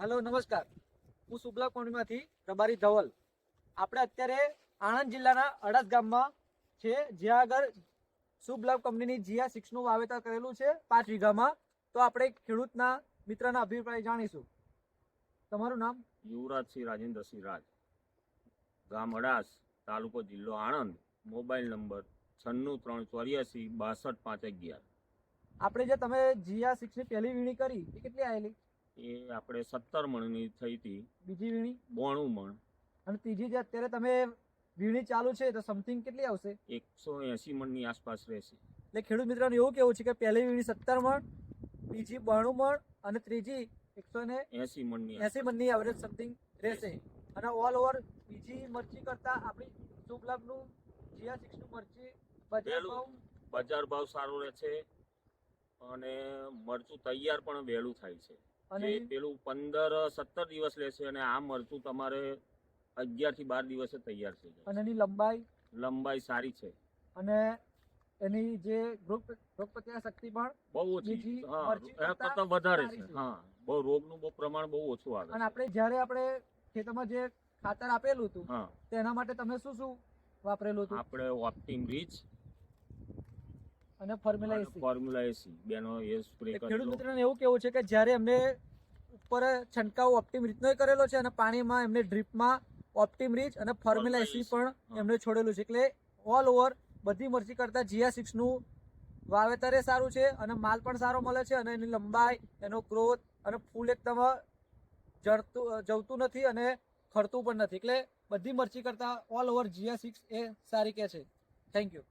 Hello નમસ્કાર. હું શુભલા કોણીમાંથી રબારી ધવલ. આપણે અત્યારે આણંદ જિલ્લાના અડાસ ગામમાં છે જ્યાં આગળ શુભ લાભ કંપનીની જીયા સિક્સનું વાવેતર કરેલું છે પાંચ વીઘામાં. તો આપણે એક ખેડૂતના મિત્રના અભિપ્રાય જાણીશું. તમારું નામ? યુવરાજસિંહ રાજેન્દ્રસિંહ રાજ. ગામ અડાસ તાલુકો જિલ્લો આણંદ. મોબાઈલ નંબર છન્નું ત્રણ ચોર્યાસી બાસઠ પાંચ અગિયાર. આપણે જે તમે જીયા સિક્સની પહેલી વીણી કરી એ કેટલી આવેલી એ આપણે સત્તર મણની થઈ હતી. બીજી વીણી? બોણું મણ. અને ત્રીજી જે અત્યારે તમે વીણી ચાલુ છે તો સમથિંગ કેટલી આવશે? એકસો એસી મણની આસપાસ રહેશે. એટલે ખેડૂત મિત્રોને એવું કેવું છે કે પહેલી વીણી સત્તર મણ બીજી બાણું મણ અને ત્રીજી એકસો ને એસી મણની એસી મણની એવરેજ સમથિંગ રહેશે. અને ઓલ ઓવર બીજી મરચી કરતા આપણી શુભ લાભનું જીયા સિક્સનું મરચી બજાર. ભાવ? બજાર ભાવ સારો રહે છે અને મરચું તૈયાર પણ વહેલું થાય છે. અને પેલું પંદર સત્તર દિવસ લેશે અને આ મરચું તમારે અગિયારથી બાર દિવસે તૈયાર થઈ જાય અને એની લંબાઈ? લંબાઈ સારી છે. અને એની જે રોગ રોગ પ્રતિકાર શક્તિ પણ બહુ ઓછી. કરતાં વધારે છે. હા બહુ રોગનું બહુ પ્રમાણ બહુ ઓછું આવે અને આપણે જ્યારે આપણે ખેતરમાં જે ખાતર આપેલું હતું તેના માટે તમે શું શું વાપરેલું હતું? આપણે ઓપ્ટિમ રીચ અને ફોર્મ્યુલા એસી ફોર્મ્યુલા એસી બેનો એ સ્પ્રે ખેડૂત કરેલો મિત્રોને એવું કેવું છે કે જ્યારે એમને ઉપર છંટકાવ ઓપ્ટિમ રીતનો કરેલો છે અને પાણીમાં એમને ડ્રીપમાં ઓપ્ટિમ રીચ અને ફોર્મ્યુલા એસી પણ. એમને છોડેલું છે. એટલે ઓલ ઓવર બધી મરચી કરતા જીયા સિક્સનું વાવેતરે સારું છે અને માલ પણ સારો મળે છે અને એની લંબાઈ એનો ગ્રોથ અને ફૂલ એકદમ જડતું જવતું નથી અને ખરતું પણ નથી. એટલે બધી મરચી કરતા ઓલ ઓવર જીયા સિક્સ એ સારી કે છે. Thank you